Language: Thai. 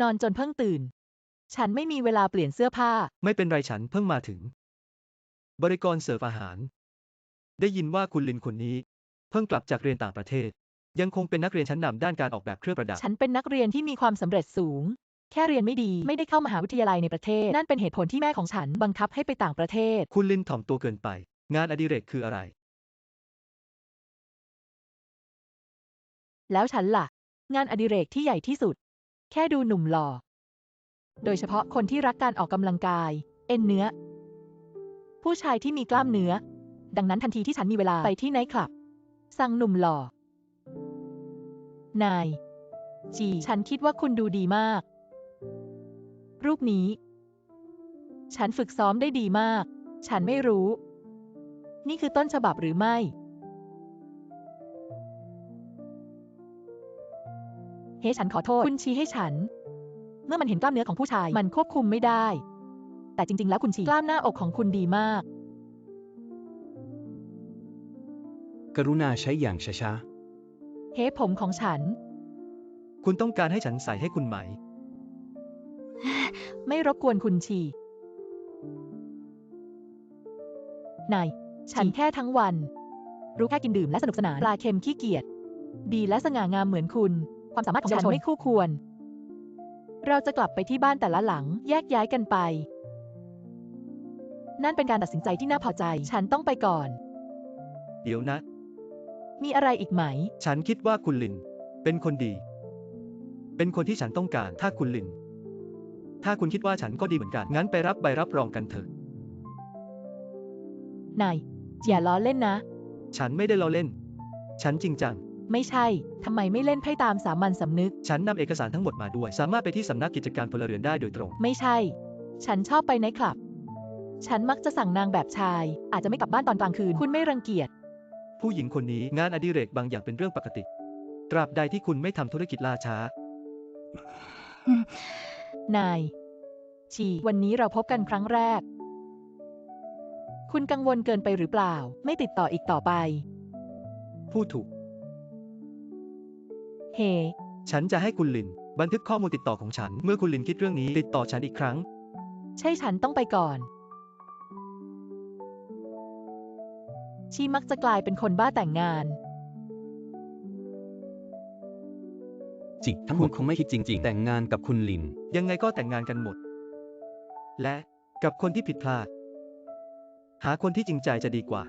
นอนจนเพิ่งตื่น ฉันไม่มีเวลาเปลี่ยนเสื้อผ้า ไม่เป็นไรฉันเพิ่งมาถึง บริกรเสิร์ฟอาหาร ได้ยินว่าคุณลินคนนี้ เพิ่งกลับจากเรียนต่างประเทศ ยังคงเป็นนักเรียนชั้นนำด้านการออกแบบเครื่องประดับ ฉันเป็นนักเรียนที่มีความสำเร็จสูง แค่เรียนไม่ดีไม่ได้เข้ามหาวิทยาลัยในประเทศ นั่นเป็นเหตุผลที่แม่ของฉันบังคับให้ไปต่างประเทศ คุณลินถ่อมตัวเกินไป งานอดิเรกคืออะไร แล้วฉันล่ะ งานอดิเรกที่ใหญ่ที่สุด แค่ดูหนุ่มหล่อ โดยเฉพาะคนที่รักการออกกำลังกาย เอ็นเนื้อ ผู้ชายที่มีกล้ามเนื้อ ดังนั้นทันทีที่ฉันมีเวลาไปที่ไนท์คลับ สั่งหนุ่มหล่อ นาย จี ฉันคิดว่าคุณดูดีมาก รูปนี้ ฉันฝึกซ้อมได้ดีมาก ฉันไม่รู้ นี่คือต้นฉบับหรือไม่ เฮ้ฉันขอโทษ คุณชี้ให้ฉัน เมื่อมันเห็นกล้ามเนื้อของผู้ชาย มันควบคุมไม่ได้ แต่จริง ๆ แล้วคุณชี้กล้ามหน้าอกของคุณดีมาก กรุณาใช้อย่างช้าเฮ้ผมของฉันคุณต้องการให้ฉันใส่ให้คุณไหม ไม่รบกวนคุณชีนาย ฉันแค่ทั้งวัน รู้แค่กินดื่มและสนุกสนาน ปลาเค็มขี้เกียจ ดีและสง่างามเหมือนคุณ ความสามารถของฉันไม่คู่ควร เราจะกลับไปที่บ้านแต่ละหลังแยกย้ายกันไป นั่นเป็นการตัดสินใจที่น่าพอใจ ฉันต้องไปก่อน เดี๋ยวนะ มีอะไรอีกไหม ฉันคิดว่าคุณลิน เป็นคนดี เป็นคนที่ฉันต้องการ ถ้าคุณลิน ถ้าคุณคิดว่าฉันก็ดีเหมือนกัน งั้นไปรับใบรับรองกันเถอะ นายอย่าล้อเล่นนะ ฉันไม่ได้ล้อเล่น ฉันจริงจัง ไม่ใช่ ทำไมไม่เล่นไพ่ตามสามัญสำนึก ฉันนำเอกสารทั้งหมดมาด้วย สามารถไปที่สำนักกิจการพลเรือนได้โดยตรง ไม่ใช่ ฉันชอบไปไนท์คลับ ฉันมักจะสั่งนางแบบชาย อาจจะไม่กลับบ้านตอนกลางคืน คุณไม่รังเกียจ ผู้หญิงคนนี้งานอดิเรกบางอย่างเป็นเรื่องปกติ ตราบใดที่คุณไม่ทำธุรกิจล่าช้า นาย ชี วันนี้เราพบกันครั้งแรก คุณกังวลเกินไปหรือเปล่า ไม่ติดต่ออีกต่อไป พูดถูก เฮ้ฉันจะให้คุณลิน บันทึกข้อมูลติดต่อของฉัน เมื่อคุณลินคิดเรื่องนี้ติดต่อฉันอีกครั้ง ใช่ฉันต้องไปก่อน ชีมักจะกลายเป็นคนบ้าแต่งงานๆจิทั้งหมดคงไม่คิดจริง ๆ แต่งงานกับคุณลิน ยังไงก็แต่งงานกันหมด และกับคนที่ผิดพลาด หาคนที่จริงใจจะดีกว่า